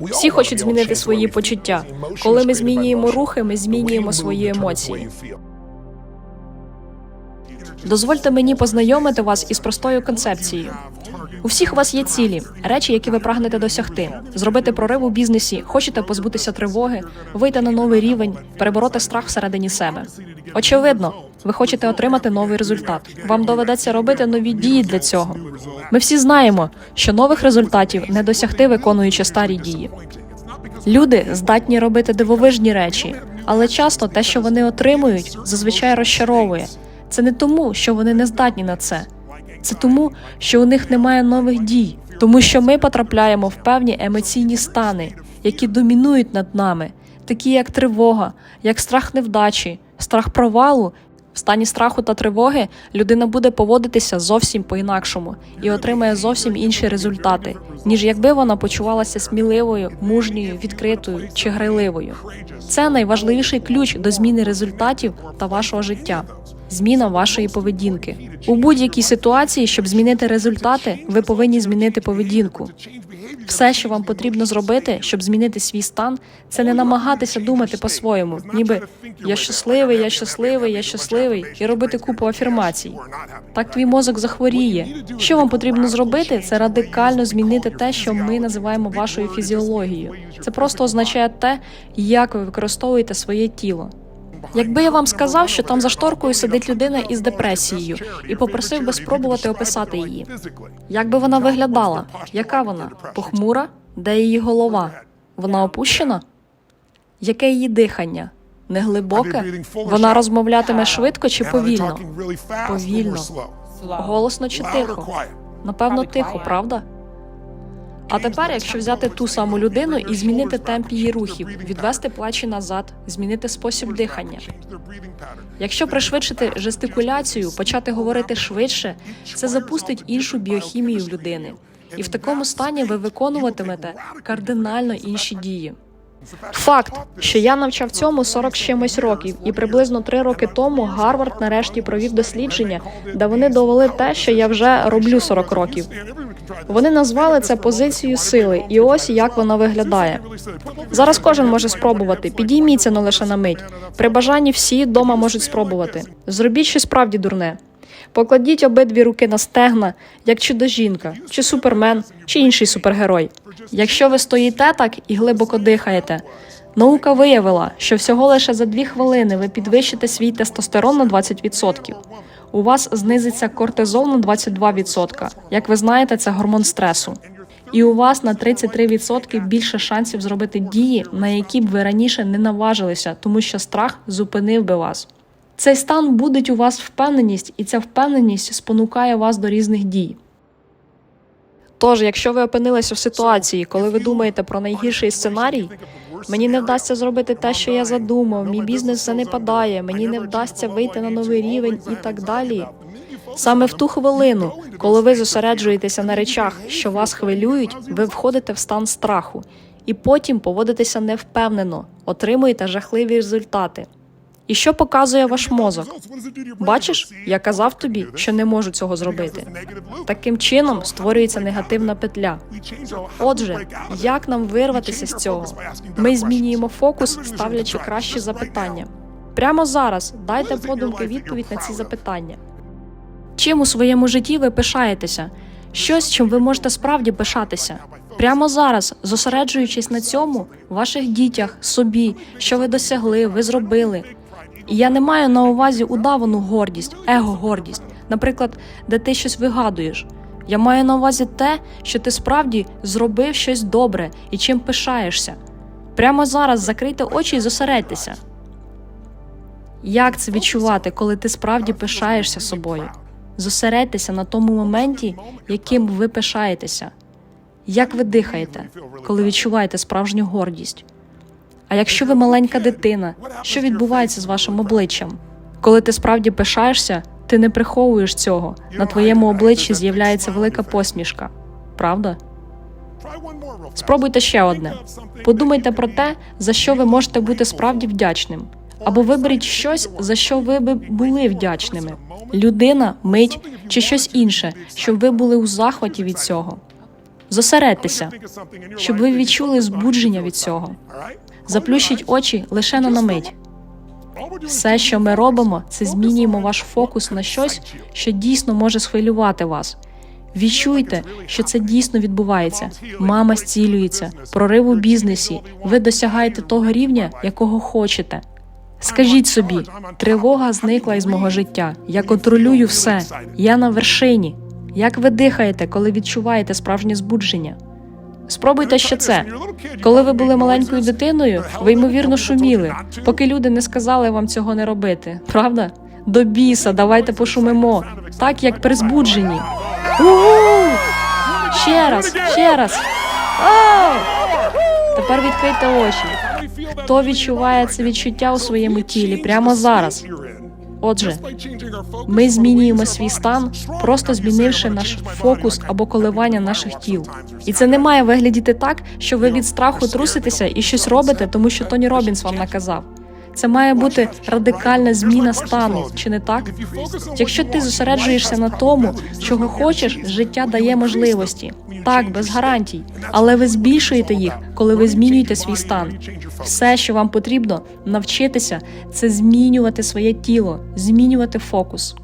Всі хочуть змінити свої почуття. Коли ми змінюємо рухи, ми змінюємо свої емоції. Дозвольте мені познайомити вас із простою концепцією. У всіх у вас є цілі, речі, які ви прагнете досягти, зробити прорив у бізнесі, хочете позбутися тривоги, вийти на новий рівень, перебороти страх всередині себе. Очевидно, ви хочете отримати новий результат. Вам доведеться робити нові дії для цього. Ми всі знаємо, що нових результатів не досягти, виконуючи старі дії. Люди здатні робити дивовижні речі, але часто те, що вони отримують, зазвичай розчаровує. Це не тому, що вони не здатні на це. Це тому, що у них немає нових дій, тому що ми потрапляємо в певні емоційні стани, які домінують над нами, такі як тривога, як страх невдачі, страх провалу. В стані страху та тривоги людина буде поводитися зовсім по-інакшому і отримає зовсім інші результати, ніж якби вона почувалася сміливою, мужньою, відкритою чи грайливою. Це найважливіший ключ до зміни результатів та вашого життя. Зміна вашої поведінки у будь-якій ситуації, щоб змінити результати, ви повинні змінити поведінку. Все, що вам потрібно зробити, щоб змінити свій стан, це не намагатися думати по-своєму, ніби я щасливий, я щасливий, я щасливий, і робити купу афірмацій. Так твій мозок захворіє. Що вам потрібно зробити, це радикально змінити те, що ми називаємо вашою фізіологією. Це просто означає те, як ви використовуєте своє тіло. Якби я вам сказав, що там за шторкою сидить людина із депресією, і попросив би спробувати описати її, як би вона виглядала? Яка вона? Похмура? Де її голова? Вона опущена? Яке її дихання? Неглибоке? Вона розмовлятиме швидко чи повільно? Повільно. Голосно чи тихо? Напевно, тихо, правда? А тепер, якщо взяти ту саму людину і змінити темп її рухів, відвести плечі назад, змінити спосіб дихання. Якщо пришвидшити жестикуляцію, почати говорити швидше, це запустить іншу біохімію людини. І в такому стані ви виконуватимете кардинально інші дії. Факт, що я навчав цьому 40 з чимось років, і приблизно три роки тому Гарвард нарешті провів дослідження, де вони довели те, що я вже роблю 40 років. Вони назвали це позицією сили, і ось як вона виглядає. Зараз кожен може спробувати. Підійміться но лише на мить. При бажанні всі вдома можуть спробувати. Зробіть щось справді дурне. Покладіть обидві руки на стегна, як чудо-жінка, чи супермен, чи інший супергерой. Якщо ви стоїте так і глибоко дихаєте, наука виявила, що всього лише за дві хвилини ви підвищите свій тестостерон на 20%. У вас знизиться кортизол на 22%. Як ви знаєте, це гормон стресу. І у вас на 33% більше шансів зробити дії, на які б ви раніше не наважилися, тому що страх зупинив би вас. Цей стан будить у вас впевненість, і ця впевненість спонукає вас до різних дій. Тож, якщо ви опинилися в ситуації, коли ви думаєте про найгірший сценарій, мені не вдасться зробити те, що я задумав, мій бізнес занепадає, мені не вдасться вийти на новий рівень і так далі. Саме в ту хвилину, коли ви зосереджуєтеся на речах, що вас хвилюють, ви входите в стан страху, і потім поводитеся невпевнено, отримуєте жахливі результати. І що показує ваш мозок? Бачиш, я казав тобі, що не можу цього зробити. Таким чином створюється негативна петля. Отже, як нам вирватися з цього? Ми змінюємо фокус, ставлячи кращі запитання. Прямо зараз дайте подумки відповідь на ці запитання. Чим у своєму житті ви пишаєтеся? Щось, чим ви можете справді пишатися. Прямо зараз, зосереджуючись на цьому, ваших дітях, собі, що ви досягли, ви зробили. І я не маю на увазі удавану гордість, его-гордість, наприклад, де ти щось вигадуєш. Я маю на увазі те, що ти справді зробив щось добре і чим пишаєшся. Прямо зараз закрийте очі і зосередьтеся. Як це відчувати, коли ти справді пишаєшся собою? Зосередьтеся на тому моменті, яким ви пишаєтеся. Як ви дихаєте, коли відчуваєте справжню гордість? А якщо ви маленька дитина, що відбувається з вашим обличчям? Коли ти справді пишаєшся, ти не приховуєш цього. На твоєму обличчі з'являється велика посмішка. Правда? Спробуйте ще одне. Подумайте про те, за що ви можете бути справді вдячним. Або виберіть щось, за що ви би були вдячними: людина, мить чи щось інше, щоб ви були у захваті від цього. Зосередьтеся, щоб ви відчули збудження від цього. Заплющіть очі лише на мить. Все, що ми робимо, це змінюємо ваш фокус на щось, що дійсно може схвилювати вас. Відчуйте, що це дійсно відбувається. Мама зцілюється, прорив у бізнесі. Ви досягаєте того рівня, якого хочете. Скажіть собі, тривога зникла із мого життя. Я контролюю все. Я на вершині. Як ви дихаєте, коли відчуваєте справжнє збудження? Спробуйте ще це. Коли ви були маленькою дитиною, ви ймовірно шуміли, поки люди не сказали вам цього не робити. Правда? До біса, давайте пошумимо, так як при збудженні. У-у! Ще раз, ще раз. Оу! Тепер відкрийте очі. Хто відчуває це відчуття у своєму тілі прямо зараз? Отже, ми змінюємо свій стан, просто змінивши наш фокус або коливання наших тіл. І це не має виглядіти так, що ви від страху труситеся і щось робите, тому що Тоні Робінс вам наказав. Це має бути радикальна зміна стану, чи не так? Якщо ти зосереджуєшся на тому, чого хочеш, життя дає можливості. Так, без гарантій, але ви збільшуєте їх, коли ви змінюєте свій стан. Все, що вам потрібно, навчитися, це змінювати своє тіло, змінювати фокус.